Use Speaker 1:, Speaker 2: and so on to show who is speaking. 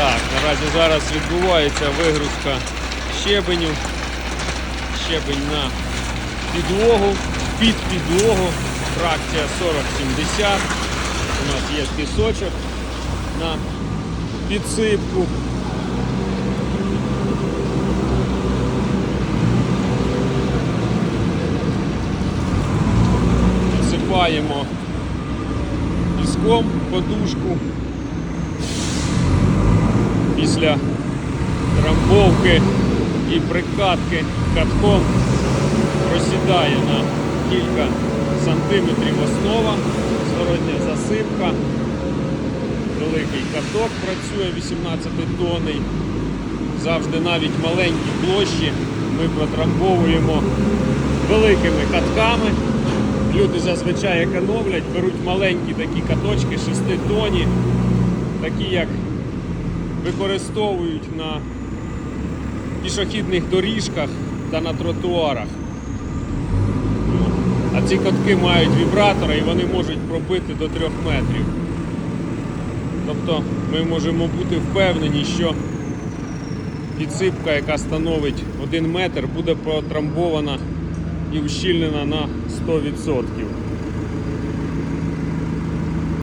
Speaker 1: Так, наразі зараз відбувається вигрузка щебеню. Щебень на підлогу, під підлогу. Фракція 40-70. У нас є пісочок на підсипку. Насипаємо піском подушку. Після трамбовки і прикатки катком просідає на кілька сантиметрів основа, зворотня засипка, великий каток працює 18 тонний. Завжди навіть маленькі площі ми протрамбовуємо великими катками. Люди зазвичай економлять, беруть маленькі такі каточки 6 тоні, такі як використовують на пішохідних доріжках та на тротуарах. А ці катки мають вібратори і вони можуть пробити до 3 метрів. Тобто ми можемо бути впевнені, що підсипка, яка становить 1 метр, буде протрамбована і ущільнена на 100%.